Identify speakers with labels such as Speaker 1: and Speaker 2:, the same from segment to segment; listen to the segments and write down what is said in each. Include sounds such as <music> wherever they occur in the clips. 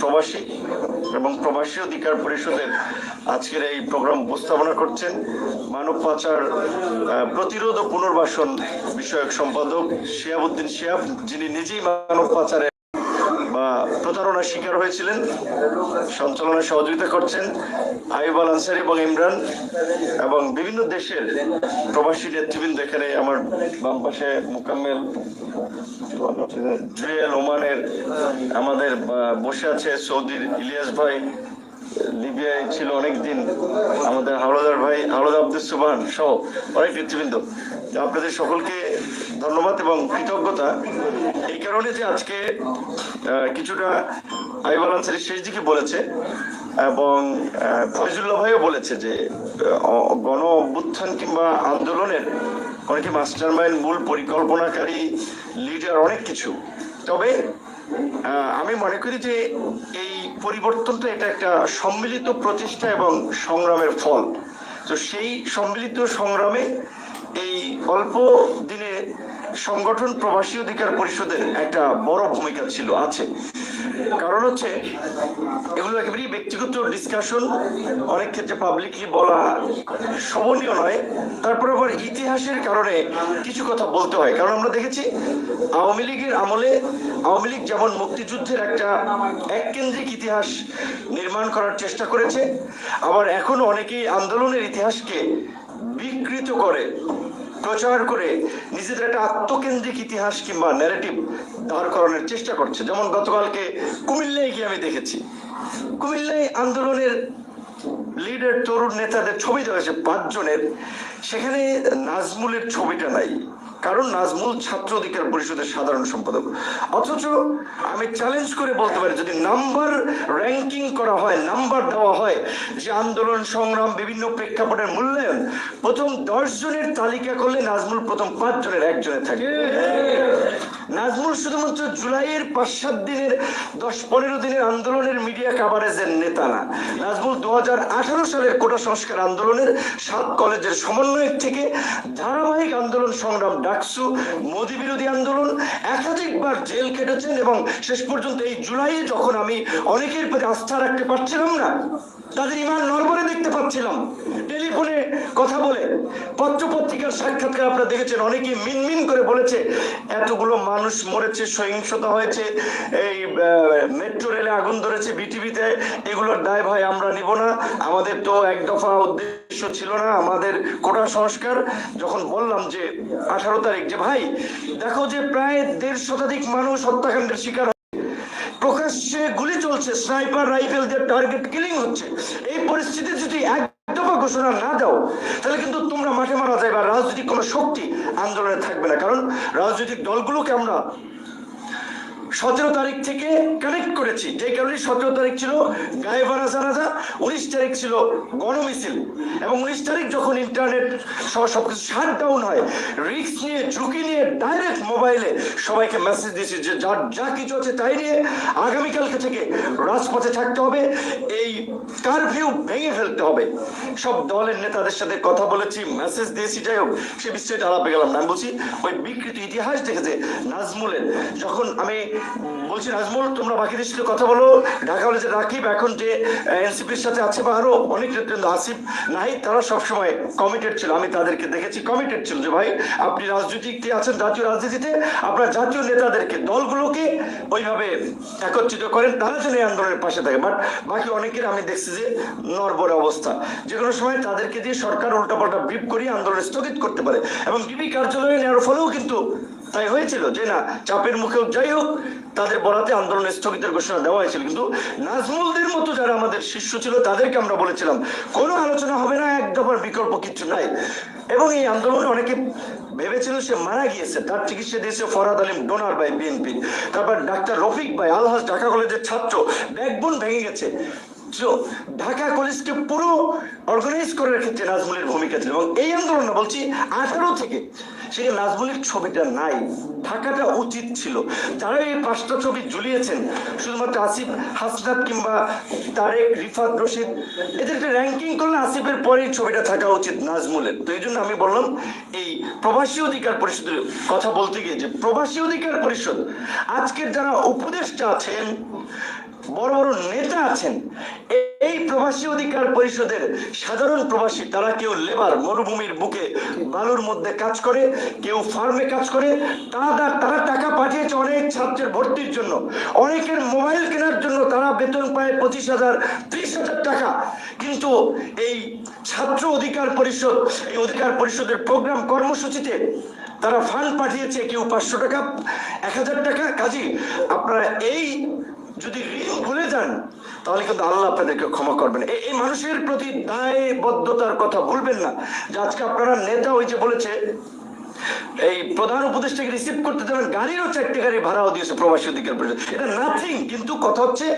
Speaker 1: প্রবাসী এবং প্রবাসী অধিকার পরিষদের আজকের এই প্রোগ্রাম উপস্থাপনা করছেন মানব পাচার প্রতিরোধ ও পুনর্বাসন বিষয়ক সম্পাদক শিয়াবুদ্দিন শিয়াব, যিনি নিজেই মানব পাচারে বা প্রতারণার শিকার হয়েছিলেন, সঞ্চালনায় সহযোগিতা করছেন আইব আল আনসারি এবং ইমরান এবং বিভিন্ন দেশের প্রবাসী নেতৃবৃন্দ এখানে আমার বাম পাশে মোকাম্মেল ওমানের, আমাদের বসে আছে সৌদির ইলিয়াস ভাই, লিবিয়ায় ছিল অনেকদিন, আমাদের হাওলাদার ভাই, হাওলাদ আব্দুল সুবান সহ অনেক নেতৃবৃন্দ। আপনাদের সকলকে ধন্যবাদ এবং কৃতজ্ঞতা। এই কারণে যে আজকে কিছুটা আইবাল আনসারি শেষ দিকে বলেছে, এবং ফয়জুল্লাহ ভাইও বলেছে যে গণ অভ্যুত্থান কিংবা আন্দোলনের অনেকে মাস্টার মাইন্ড মূল পরিকল্পনাকারী লিডার অনেক কিছু। তবে আমি মনে করি যে এই পরিবর্তনটা এটা একটা সম্মিলিত প্রচেষ্টা এবং সংগ্রামের ফল। তো সেই সম্মিলিত সংগ্রামে এই অল্প দিনে সংগঠন প্রবাসী অধিকার পরিষদের একটা বড় ভূমিকা ছিল, আছে। কারণ হচ্ছে, এগুলো একেবারেই ব্যক্তিগত ডিসকাশন অনেক ক্ষেত্রে পাবলিকলি বলা শোভনীয় নয়। তারপর আবার ইতিহাসের কারণে কিছু কথা বলতে হয়। কারণ আমরা দেখেছি, আওয়ামী লীগের আমলে, আওয়ামী লীগ যেমন মুক্তিযুদ্ধের একটা এককেন্দ্রিক ইতিহাস নির্মাণ করার চেষ্টা করেছে, আবার এখনও অনেকেই আন্দোলনের ইতিহাসকে বিকৃত করে প্রচার করে নিজেদের একটা আত্মকেন্দ্রিক ইতিহাস কিংবা ন্যারেটিভ দাঁড় করানোর চেষ্টা করছে। যেমন গতকালকে কুমিল্লায় গিয়ে আমি দেখেছি। কুমিল্লায় আন্দোলনের লিডার তরুণ নেতাদের ছবি দেওয়া হয়েছে পাঁচজনের। সেখানে নাজমুলের ছবিটা নাই। কারণ নাজমুল ছাত্র অধিকার পরিষদের সাধারণ সম্পাদক। অথচ আমি চ্যালেঞ্জ করে বলতে পারি, যদি নাম্বার র্যাঙ্কিং করা হয়, নাম্বার দেওয়া হয়, যে আন্দোলন সংগ্রাম, বিভিন্ন প্রেক্ষাপটের মূল্যায়ন, প্রথম দশ জনের তালিকা করলে নাজমুল প্রথম পাঁচ জনের একজনে থাকে নাজমুল শুধুমাত্র জুলাইয়ের পাঁচ সাত দিনের, দশ পনেরো দিনের আন্দোলনের মিডিয়া কাভারেজের নেতা না। নাজমুল দু হাজার আঠারো সালের কোটা সংস্কার আন্দোলনের সাত কলেজের সমন্বয়ক থেকে ধারাবাহিক আন্দোলন সংগ্রাম ডাকসু, মোদী বিরোধী আন্দোলন, একাধিকবার জেল কেটেছেন এবং শেষ পর্যন্ত এই জুলাইয়ে যখন আমি অনেকের প্রতি আস্থা রাখতে পারছিলাম না, তাদের ইমান নরবরে দেখতে পাচ্ছিলাম। টেলিফোনে কথা বলে পত্র পত্রিকার সাক্ষাৎকার আপনারা দেখেছেন অনেকে মিনমিন করে বলেছে, এতগুলো মানুষ মরেছে, সহিংসতা হয়েছে, এই মেট্রো রেলে আগুন ধরেছে, বিটিভিতে এগুলোর দায় ভাই আমরা নিব না, আমাদের তো এক দফা উদ্দেশ্য ছিল না, আমাদের কোটা সংস্কার। যখন বললাম যে, আঠারো তারিখ যে ভাই, দেখো যে প্রায় দেড় শতাধিক মানুষ হত্যাকাণ্ডের শিকার প্রকাশ্যে গুলি চলছে, স্নাইপার রাইফেল দিয়ে টার্গেট কিলিং হচ্ছে। এই পরিস্থিতি যদি এক দফা ঘোষণা না দাও, তাহলে কিন্তু তোমরা মাঠে মারা যায় বা রাজনৈতিক কোনো শক্তি আন্দোলনে থাকবে না। কারণ রাজনৈতিক দলগুলোকে আমরা সতেরো তারিখ থেকে কানেক্ট করেছি। যে কারণে সতেরো তারিখ ছিল গায়েবানা জানাজা, উনিশ তারিখ ছিল গণমিছিল। এবং উনিশ তারিখ যখন ইন্টারনেট সহ সবকিছু শাট ডাউন হয় রিস্ক নিয়ে, ঝুঁকি নিয়ে ডাইরেক্ট মোবাইলে সবাইকে মেসেজ দিয়েছি যে যার যা কিছু আছে তাই নিয়ে আগামীকালকে থেকে রাজপথে থাকতে হবে, এই কারফিউ ভেঙে ফেলতে হবে। সব দলের নেতাদের সাথে কথা বলেছি মেসেজ দিয়েছি, যাই হোক, সে বিষয়টা আলাপে গেলাম। না বলছি, ওই বিকৃত ইতিহাস দেখেছে নাজমুলের। যখন আমি বলছি নাজমুল তোমরা বাকিদের সাথে কথা বলো। ঢাকা কলেজে রাকিব এখন যে এনসিপির সাথে আছে বা আরও অনেক নেতৃত্ব আসিফ নাই তারা সবসময় কমিটেড ছিল, আমি তাদেরকে দেখেছি কমিটেড ছিল যে, ভাই, আপনি রাজনীতিতে আছেন জাতীয় রাজনীতিতে, আপনার জাতীয় নেতাদেরকে দলগুলোকে ওইভাবে একত্রিত করেন, তারা যেন এই আন্দোলনের পাশে থাকে। বাট বাকি অনেকের আমি দেখছি যে, নরবরে অবস্থা। যে কোনো সময় তাদেরকে দিয়ে সরকার উল্টাপাল্টা ব্রিফ করিয়ে আন্দোলন স্থগিত করতে পারে। এবং ডিবি কার্যালয়ে নেওয়ার ফলেও কিন্তু তাই হয়েছিল যে না, চাপের মুখেও যাই হোক, তাদের বরাতে আন্দোলন স্থগিতের ঘোষণা দেওয়া হয়েছিল। কিন্তু নাজমুলদের মতো যারা আমাদের শিষ্য ছিল, তাদেরকে আমরা বলেছিলাম, কোনো আলোচনা হবে না, এক দফার বিকল্প কিছু নাই। এবং এই আন্দোলনে অনেকে ভেবেছিল সে মারা গিয়েছে। তার চিকিৎসা দিয়েছে Farad Alim donor by BNP. তারপর ডাক্তার রফিক ভাই আলহাজ ঢাকা কলেজের ছাত্র, ব্যাকবোন ভেঙে গেছে। ঢাকা কলেজকে পুরো অর্গানাইজ করে ক্ষেত্রে নাজমুলের ভূমিকা ছিল এবং এই আন্দোলনে বলছি আঠারো থেকে সেখানে নাজমুলের ছবিটা নাই, থাকাটা উচিত ছিল। যারা এই পাঁচটা ছবি ঝুলিয়েছেন, শুধুমাত্র আসিফ হাসনাত কিংবা তারেক, রিফাত রশিদ। এদের একটা র্যাঙ্কিং করলে আসিফের পরেই ছবিটা থাকা উচিত নাজমুলের। তো এই জন্য আমি বললাম, এই প্রবাসী অধিকার পরিষদের কথা বলতে গিয়ে যে প্রবাসী অধিকার পরিষদ, আজকের যারা উপদেষ্টা আছেন বড় বড় নেতা আছেন। এই প্রবাসী অধিকার পরিষদের সাধারণ প্রবাসী, তারা কেউ লেবার মরুভূমির বুকে বালুর মধ্যে কাজ করে, কেউ ফার্মে কাজ করে, তারা তারা টাকা পাঠিয়েছে অনেক ছাত্রের ভর্তির জন্য। অনেকের মোবাইল কেনার জন্য তারা বেতন পায় পঁচিশ হাজার, ত্রিশ হাজার টাকা। কিন্তু এই ছাত্র অধিকার পরিষদ, এই অধিকার পরিষদের প্রোগ্রাম কর্মসূচিতে তারা ফান্ড পাঠিয়েছে কেউ পাঁচশো টাকা, এক হাজার টাকা। কাজী আপনারা এই যদি ঋণ ভুলে যান, তাহলে কিন্তু আল্লাহ আপনাদেরকে ক্ষমা করবেন। এই- মানুষের প্রতি দায়বদ্ধতার কথা ভুলবেন না। যে আজকে আপনারা নেতা ওই যে বলেছে, এই প্রধান উপদেষ্টাকে রিসিভ করতে দেবেন, গাড়িরও চারটে গাড়ি ভাড়াও দিয়েছে প্রবাসী অধিকার পরিষদ। এটা নাথিং কিন্তু কথা হচ্ছে,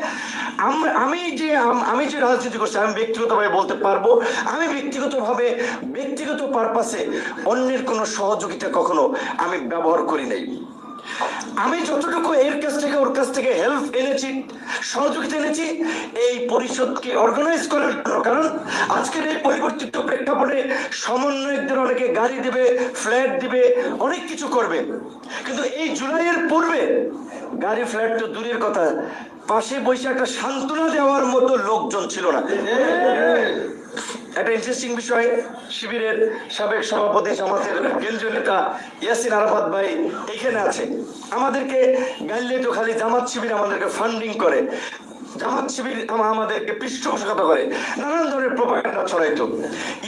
Speaker 1: আমি যে আমি যে রাজনীতি করছি, আমি ব্যক্তিগতভাবে বলতে পারব, আমি ব্যক্তিগতভাবে, ব্যক্তিগত পারপাসে অন্যের কোনো সহযোগিতা কখনো আমি ব্যবহার করি নাই। আমি যতটুকু এর কাছ থেকে, ওর কাছ থেকে হেল্প এনেছি, সহযোগিতা এনেছি, এই পরিষদকে অর্গানাইজ করার কারণ আজকের এই পরিবর্তিত প্রেক্ষাপটে সমন্বয়কদের অনেকে গাড়ি দিবে ফ্ল্যাট দিবে, অনেক কিছু করবে। কিন্তু এই জুলাইয়ের পূর্বে গাড়ি ফ্ল্যাট তো দূরের কথা, পাশে বসে একটা সান্ত্বনা দেওয়ার মতো লোকজন ছিল না। একটা ইন্টারেস্টিং বিষয়, শিবিরের সাবেক সভাপতি আমাদের কেন্দ্রীয় নেতা ইয়াসিন আরাফাত ভাই এখানে আছে আমাদেরকে গাইলে তো খালি জামাত শিবির আমাদেরকে ফান্ডিং করে। জামাত শিবির আমাদেরকে পৃষ্ঠপোষকতা করে। নানান ধরনের প্রপাগান্ডা ছড়াইতো।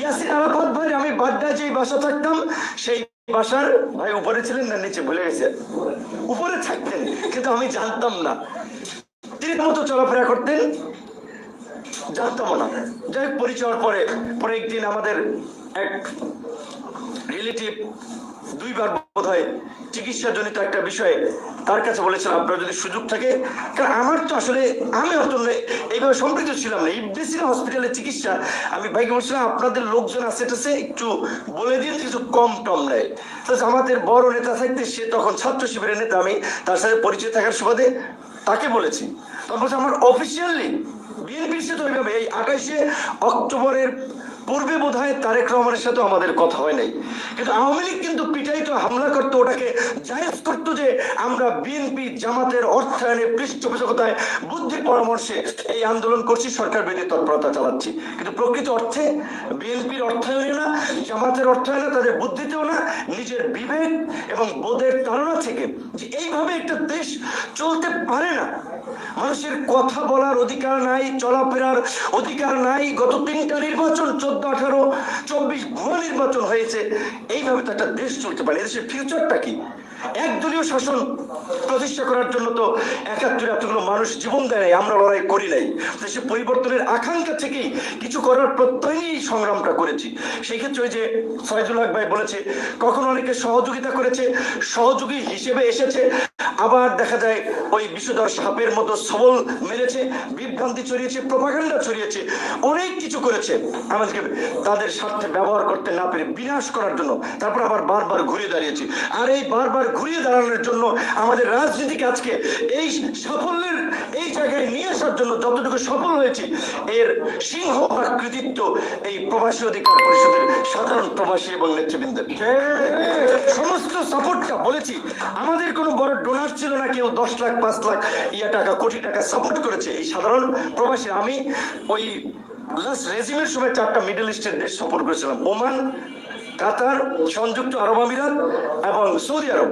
Speaker 1: ইয়াসিন আরাফাত ভাই, আমি বাড্ডায় যেই বাসা থাকতাম, সেই বাসার ভাই উপরে ছিলেন না, নিচে ভুলে গেছে। উপরে থাকতেন, কিন্তু আমি জানতাম না। তিনি মতো চলাফেরা করতেন। জানতাম না। যাই হোক পরিচয় পরে পরে একদিন আমাদের এক রিলেটিভ দুইবার বোধ হয় চিকিৎসাজনিত একটা বিষয়ে তার কাছে বলেছিলাম আপনার যদি সুযোগ থাকে, কারণ আমার তো আসলে, আমি অত এইভাবে সম্পৃক্ত ছিলাম না। ইবনেসিনা হসপিটালে চিকিৎসা। আমি ভাইকে বলছিলাম, আপনাদের লোকজন আছে টাছে একটু বলে দিন, কিছু কম টম নেয়। তো আমাদের বড় নেতা থাকতে সে তখন ছাত্র শিবিরের নেতা, আমি তার সাথে পরিচয় থাকার সুবাদে তাকে বলেছি। তারপর আমার অফিসিয়ালি বিএনপির সাথে ওইভাবে এই আঠাশে অক্টোবরের পূর্বে বোধ হয় তারেক রহমানের সাথে আমাদের কথা হয় নাই। কিন্তু আওয়ামী লীগ কিন্তু পিটাইতো, হামলা করতো, ওটাকে জায়েজ করতো যে আমরা বিএনপি জামাতের অর্থায়নে পৃষ্ঠপোষকতায় বুদ্ধির পরামর্শে এই আন্দোলন করছি, সরকার বিরোধী তৎপরতা চালাচ্ছি। কিন্তু প্রকৃত অর্থে বিএনপির অর্থায়নে না, জামাতের অর্থায়নে তাদের বুদ্ধিতেও না, নিজের বিবেক এবং বোধের তাড়না থেকে যে এইভাবে একটা দেশ চলতে পারে না মানুষের কথা বলার অধিকার নাই, চলাফেরার অধিকার নাই। গত তিনটা নির্বাচন, চোদ্দ, আঠারো, চব্বিশ ভুয়া নির্বাচন হয়েছে। এইভাবে তো একটা দেশ চলতে পারে। এদেশের ফিউচারটা কি? একদলীয় শাসন প্রতিষ্ঠা করার জন্য তো একাত্তরে এতগুলো মানুষ জীবন দেয় নাই, আমরা লড়াই করি নাই। দেশে পরিবর্তনের আকাঙ্ক্ষা থেকেই কিছু করার প্রত্যয় সংগ্রামটা করেছি। সেই ক্ষেত্রে ওই যে ফয়জুল হক ভাই বলেছে, কখনো অনেকে সহযোগিতা করেছে, সহযোগী হিসেবে এসেছে। আবার দেখা যায় ওই বিষধর সাপের মতো সবল মেরেছে, বিভ্রান্তি ছড়িয়েছে প্রপাগান্ডা ছড়িয়েছে, অনেক কিছু করেছে। আমাদেরকে তাদের স্বার্থে ব্যবহার করতে না পেরে বিনাশ করার জন্য তারপর আবার বারবার ঘুরে দাঁড়িয়েছি। আর এই বারবার ঘুরিয়ে দাঁড়ানোর জন্য আমাদের রাজনীতিকে আজকে এই সাফল্যের এই জায়গায় নিয়ে আসার জন্য যতটুকু সফল হয়েছে, এর সিংহ বা কৃতিত্ব এই প্রবাসী অধিকার পরিষদের সাধারণ প্রবাসী এবং নেতৃবৃন্দের। সমস্ত সাপোর্টটা বলেছি। আমাদের কোনো বড় ডোনার ছিল না কেউ দশ লাখ, পাঁচ লাখ ইয়া টাকা, কোটি টাকা সাপোর্ট করেছে। এই সাধারণ প্রবাসী আমি ওই লাস্ট রেজিমের সময় চারটা মিডল ইস্টের দেশ সফর করেছিলাম। ওমান কাতার, সংযুক্ত আরব আমিরাত এবং সৌদি আরব।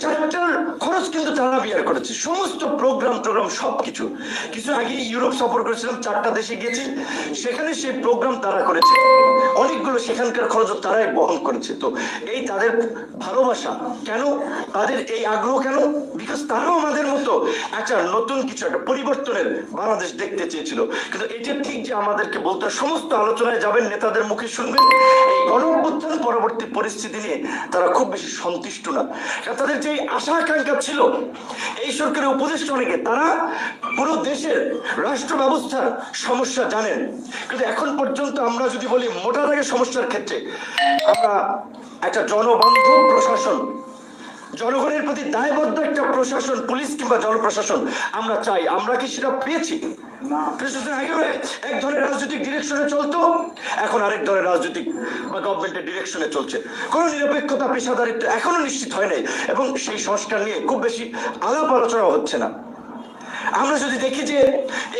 Speaker 1: চারটার খরচ কিন্তু তারা বিয়ার করেছে। সমস্ত প্রোগ্রাম টোগ্রাম সব কিছু কিছু আগে ইউরোপ সফর করেছিলাম, চারটা দেশে গিয়েছি। সেখানে সেই প্রোগ্রাম তারা করেছে। অনেকগুলো সেখানকার খরচ তারাই বহন করেছে। তো এই তাদের ভালোবাসা কেন? তাদের এই আগ্রহ কেন? বিকজ তারাও আমাদের মতো একটা নতুন কিছু, একটা পরিবর্তনের বাংলাদেশ দেখতে চেয়েছিল। কিন্তু এটা ঠিক যে আমাদেরকে বলতে সমস্ত আলোচনায় যাবেন, নেতাদের মুখে শুনবেন। এই গণ অভ্যুত্থান পরবর্তী পরিস্থিতি নিয়ে তারা খুব বেশি সন্তুষ্ট না। তাদের যে আশা আকাঙ্ক্ষা ছিল, এই সরকারের উপদেষ্টা অনেকে, তারা পুরো দেশের রাষ্ট্র ব্যবস্থার সমস্যা জানেন। কিন্তু এখন পর্যন্ত আমরা যদি বলি মোটা দাগের সমস্যার ক্ষেত্রে, আমরা একটা জনবান্ধব প্রশাসন, জনগণের প্রতি দায়বদ্ধ একটা প্রশাসন, পুলিশ কিংবা জনপ্রশাসন আমরা চাই। আমরা কি সেটা পেয়েছি? আগে এক ধরনের রাজনৈতিক ডিরেকশনে চলতো এখন আরেক ধরনের রাজনৈতিক বা গভর্নমেন্টের ডিরেকশনে চলছে। কোন নিরপেক্ষতা নিশ্চিত হয় নাই এবং সেই সংস্কার নিয়ে খুব বেশি আলাপ আলোচনা হচ্ছে না। আমরা যদি দেখি যে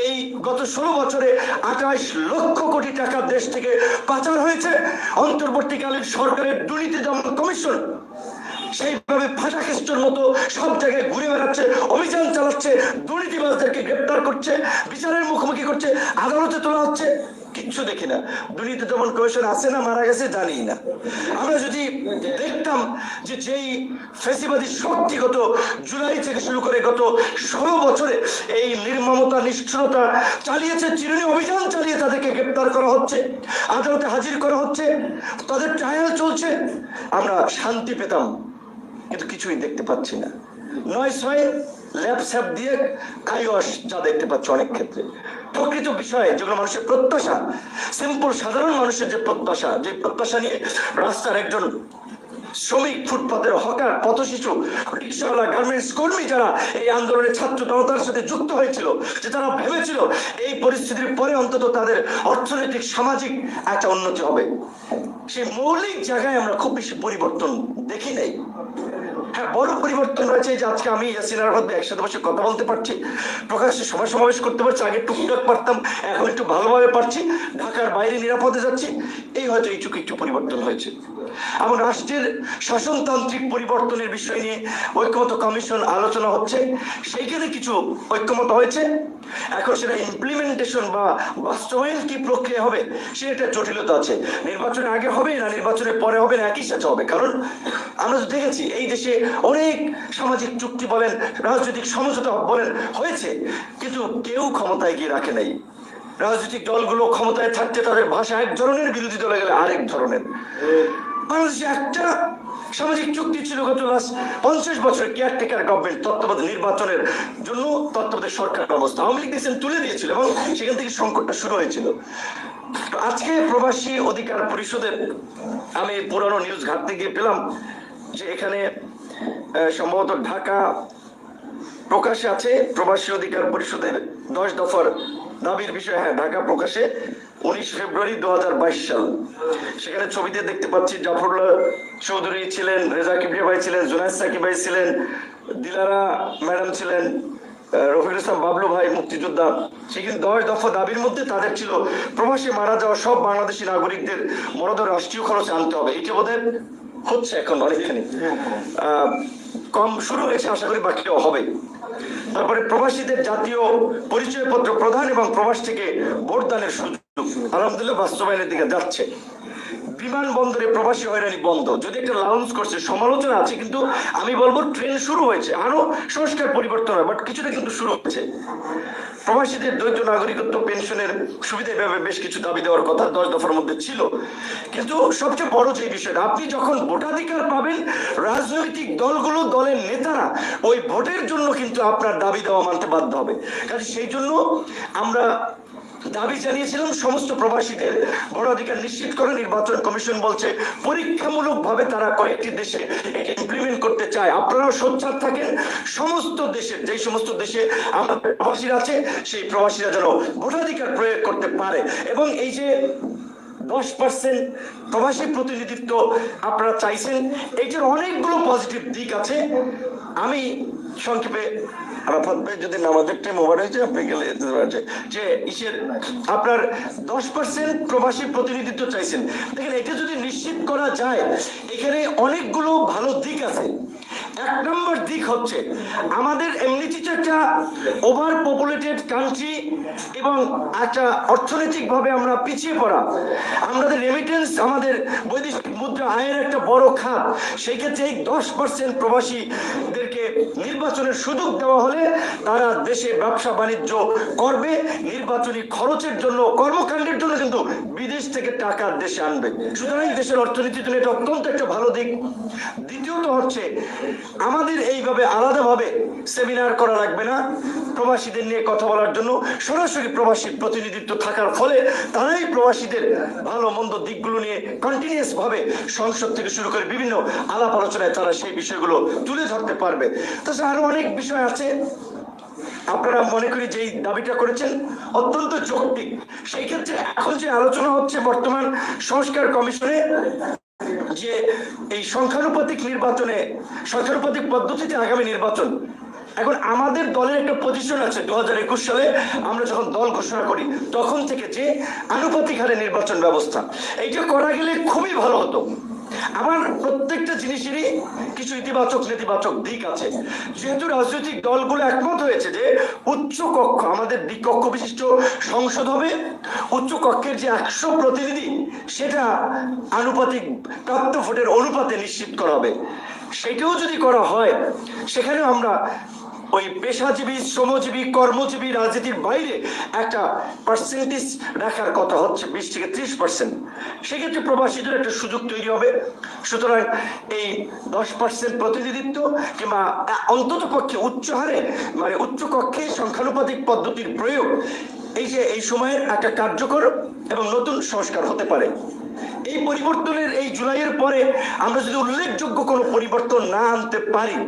Speaker 1: এই গত ষোলো বছরে আঠাশ লক্ষ কোটি টাকা দেশ থেকে পাচার হয়েছে, অন্তর্বর্তীকালীন সরকারের দুর্নীতি দমন কমিশন সেইভাবে ফাটাকেষ্টর মতো সব জায়গায় ঘুরে বেড়াচ্ছে, অভিযান চালাচ্ছে, দুর্নীতিবাজদেরকে গ্রেপ্তার করছে, বিচারের মুখোমুখি করছে, আদালতে তোলা হচ্ছে। কিচ্ছু দেখি না। দুর্নীতি দমন কমিশন আছে না, মারা গেছে জানি না। আমরা যদি দেখতাম যে যেই ফেসিবাদী শক্তিগত জুলাই থেকে শুরু করে গত ষোলো বছরে এই নির্মমতা, নিষ্ঠুরতা চালিয়েছে, চিরুনি অভিযান চালিয়ে তাদেরকে গ্রেপ্তার করা হচ্ছে, আদালতে হাজির করা হচ্ছে, তাদের ট্রায়াল চলছে, আমরা শান্তি পেতাম। কিন্তু কিছুই দেখতে পাচ্ছি না। নয় ছয় ল্যাব স্যাপ দিয়ে কাইওয়াস যা দেখতে পাচ্ছি অনেক ক্ষেত্রে। প্রকৃত বিষয়ে যেগুলো মানুষের প্রত্যাশা। সিম্পল সাধারণ মানুষের যে প্রত্যাশা যে প্রত্যাশা নিয়ে রাস্তার একজন শ্রমিক ফুটপাতের হকার পথ শিশু রিক্সাওয়ালা গার্মেন্টস কর্মী যারা এই আন্দোলনের ছাত্র জনতার সাথে যুক্ত হয়েছিল, যে তারা ভেবেছিল এই পরিস্থিতির পরে অন্তত তাদের অর্থনৈতিক, সামাজিক একটা উন্নতি হবে। সেই মৌলিক জায়গায় আমরা খুব বেশি পরিবর্তন দেখি নাই। হ্যাঁ বড় পরিবর্তন হয়েছে যে আজকে আমি ইয়াসিন আরাফাত ভাই একসাথে বসে কথা বলতে পারছি। প্রকাশ্যে সভা সমাবেশ করতে পারছি, আগে টুকটাক পারতাম, এখন একটু ভালোভাবে পারছি। ঢাকার বাইরে নিরাপদে যাচ্ছি। এই হয়তো এইটুকু একটু পরিবর্তন হয়েছে। এবং রাষ্ট্রের শাসনতান্ত্রিক পরিবর্তনের বিষয় নিয়ে ঐক্যমত কমিশন আলোচনা হচ্ছে। সেইখানে কিছু ঐক্যমত হয়েছে। এখন সেটা ইমপ্লিমেন্টেশন বা বাস্তবায়ন কি প্রক্রিয়া হবে সে একটা জটিলতা আছে। নির্বাচনের আগে হবে না, নির্বাচনের পরে হবে না, একই সাথে হবে। কারণ আমরা তো দেখেছি, এই দেশে অনেক সামাজিক চুক্তি বলেন, রাজনৈতিক সমঝোতা বলেন, হয়েছে। কিন্তু কেউ ক্ষমতায় গিয়ে রাখে নাই। রাজনৈতিক দলগুলো ক্ষমতায় থাকতে তাদের ভাষা এক ধরনের, বিরোধী দলে গেলে আরেক ধরনের। বাংলাদেশে একটা সামাজিক চুক্তি ছিল গত লাস্ট পঞ্চাশ বছরের কেয়ারটেকার গভর্নমেন্ট তত্ত্বাবধায়ক নির্বাচনের জন্য তত্ত্বাবধায়ক সরকার ব্যবস্থা। আওয়ামী লীগ দেশেন তুলে দিয়েছিল এবং সেখান থেকে সংকটটা শুরু হয়েছিল। আজকে প্রবাসী অধিকার পরিষদের, আমি পুরানো নিউজ ঘাটতে গিয়ে পেলাম যে এখানে সম্ভবত ঢাকা প্রকাশে আছে, প্রবাসী অধিকার পরিষদের দশ দফার দাবির বিষয়ে হ্যাঁ ঢাকা প্রকাশে উনিশ ফেব্রুয়ারি দু হাজার বাইশ সাল। সেখানে ছবিতে দেখতে পাচ্ছি জাফরুল্লাহ চৌধুরী ছিলেন, রেজা কিবরিয়া ভাই ছিলেন, জুনায়দ সাকিব ভাই ছিলেন, দিলারা ম্যাডাম ছিলেন রফিকুল ইসলাম বাবলু ভাই, মুক্তিযোদ্ধা। সেখানে দশ দফা দাবির মধ্যে তাদের ছিল, প্রবাসে মারা যাওয়া সব বাংলাদেশি নাগরিকদের মরদ রাষ্ট্রীয় খরচে আনতে হবে। এটি বোধহয় হচ্ছে এখন অনেকখানি। কম শুরু হয়েছে, আশা করি বাকিও হবে। তারপরে প্রবাসীদের জাতীয় পরিচয়পত্র প্রধান এবং প্রবাস থেকে ভোটদানের সুযোগ। আলহামদুলিল্লাহ, বাস্তবায়নের দিকে যাচ্ছে। বিমানবন্দরে প্রবাসী হয়রানি বন্ধ। যদি একটা লাউন্স করছে, সমালোচনা আছে, কিন্তু আমি বলব ট্রেন শুরু হয়েছে। আরও সংস্কার পরিবর্তন হয় বাট কিছুটা কিন্তু শুরু হচ্ছে প্রবাসীদের দ্বৈত নাগরিকত্ব, পেনশনের সুবিধা এভাবে বেশ কিছু দাবি দেওয়ার কথা দশ দফার মধ্যে ছিল। কিন্তু সবচেয়ে বড় যে বিষয়টা, আপনি যখন ভোটাধিকার পাবেন, রাজনৈতিক দলগুলো, দলের নেতারা ওই ভোটের জন্য কিন্তু আপনার দাবি দেওয়া মানতে বাধ্য হবে। কাজে সেই জন্য আমরা দাবি জানিয়েছিলাম সমস্ত প্রবাসীদের ভোটাধিকার নিশ্চিত করে নির্বাচন কমিশন বলছে, পরীক্ষামূলকভাবে তারা কয়েকটি দেশে ইমপ্লিমেন্ট করতে চায়। আপনারাও সোচ্চার থাকেন, সমস্ত দেশের যেই সমস্ত দেশে আমাদের প্রবাসীরা আছে, সেই প্রবাসীরা যেন ভোটাধিকার প্রয়োগ করতে পারে। এবং এই যে দশ পার্সেন্ট প্রবাসী প্রতিনিধিত্ব আপনারা চাইছেন এইটার অনেকগুলো পজিটিভ দিক আছে। আমি সংক্ষেপে আরাফাত ভাই যদি নামাজের টাইম ওভার হয়েছে আপনি গেলে যে ইসের আপনার দশ পার্সেন্ট প্রবাসী প্রতিনিধিত্ব চাইছেন। দেখেন, এটা যদি নিশ্চিত করা যায়, এখানে অনেকগুলো ভালো দিক আছে। এক নম্বর দিক হচ্ছে, আমাদের এমনিতে একটা ওভার পপুলেটেড কান্ট্রি এবং একটা অর্থনৈতিকভাবে আমরা পিছিয়ে পড়া। আমাদের রেমিটেন্স আমাদের বৈদেশিক মুদ্রা আয়ের একটা বড় খাত। সেই ক্ষেত্রে এই দশ পার্সেন্ট প্রবাসীদেরকে নির্বাচনের সুযোগ দেওয়া হলে তারা দেশে ব্যবসা বাণিজ্য করবে, নির্বাচনী খরচের জন্য, কর্মকাণ্ডের জন্য কিন্তু বিদেশ থেকে টাকা দেশে আনবে। সুতরাং দেশের অর্থনীতির জন্য এটা অত্যন্ত একটা ভালো দিক। দ্বিতীয়ত হচ্ছে, আমাদের এইভাবে আলাদাভাবে সেমিনার করা লাগবে না। প্রবাসীদের নিয়ে কথা বলার জন্য। সরাসরি প্রবাসী প্রতিনিধিত্ব থাকার ফলে তারাই প্রবাসীদের ভালো মন্দ দিকগুলো নিয়ে কন্টিনিউয়াস ভাবে সংসদ থেকে শুরু করে বিভিন্ন আলাপ আলোচনায় তারা সেই বিষয়গুলো তুলে ধরতে পারবে। তাছাড়া আরও অনেক বিষয় আছে। আপনারা মনে করি যেই দাবিটা করেছেন অত্যন্ত যৌক্তিক। সেই ক্ষেত্রে এখন যে আলোচনা হচ্ছে বর্তমান সংস্কার কমিশনে, যে এই সংখ্যানুপাতিক নির্বাচনে, সংখ্যানুপাতিক পদ্ধতিতে আগামী নির্বাচন এখন আমাদের দলের একটা পজিশন আছে দু হাজার একুশ সালে। আমরা যখন দল ঘোষণা করি, তখন থেকে যে আনুপাতিক হারে নির্বাচন ব্যবস্থা, এইটা করা গেলে খুবই ভালো হতো। আমার প্রত্যেকটা জিনিসেরই কিছু ইতিবাচক, নেতিবাচক দিক আছে। যেহেতু রাজনৈতিক দলগুলো একমত হয়েছে যে উচ্চ কক্ষ, আমাদের দ্বিকক্ষ বিশিষ্ট সংসদ হবে, উচ্চ কক্ষের যে একশো প্রতিনিধি, সেটা আনুপাতিক প্রাপ্ত ভোটের অনুপাতে নিশ্চিত করা হবে। সেটাও যদি করা হয়, সেখানেও আমরা ওই পেশাজীবী, শ্রমজীবী, কর্মজীবী রাজনীতির বাইরে একটা পার্সেন্টেজ রাখার কথা হচ্ছে, বিশ থেকে ত্রিশ পার্সেন্ট সেক্ষেত্রে প্রবাসীদের একটা সুযোগ তৈরি হবে। সুতরাং এই দশ পার্সেন্ট প্রতিনিধিত্ব কিংবা অন্তত পক্ষে উচ্চ হারে মানে উচ্চ কক্ষে সংখ্যানুপাতিক পদ্ধতির প্রয়োগ, এই যে এই সময়ের একটা কার্যকর এবং নতুন সংস্কার হতে পারে। এই পরিবর্তনের এই জুলাইয়ের পরে আমরা যদি উল্লেখযোগ্য কোনো পরিবর্তন না আনতে পারি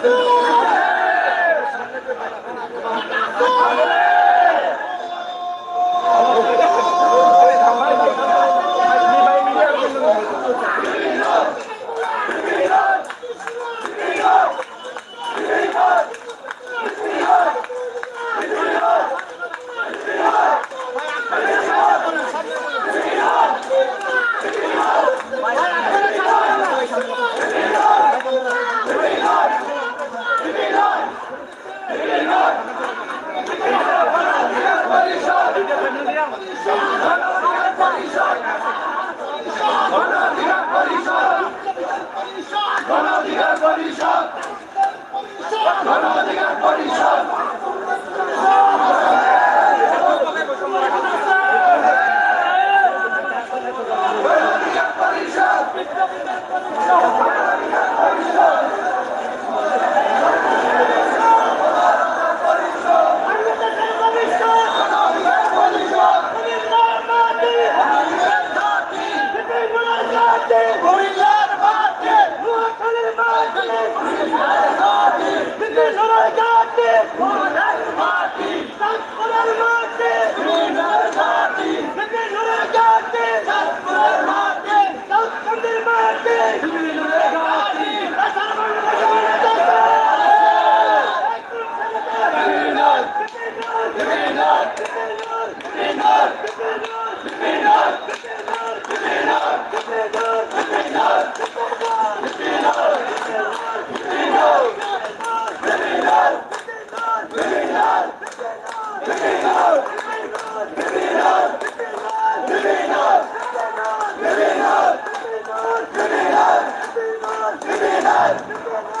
Speaker 2: পরিষদ <laughs>
Speaker 3: মাটি কুমিল্লার মাটি নোয়াখালীর মাটি কুমিল্লার মাটি বিজয়নগর ঘাটি কুমিল্লার Amen.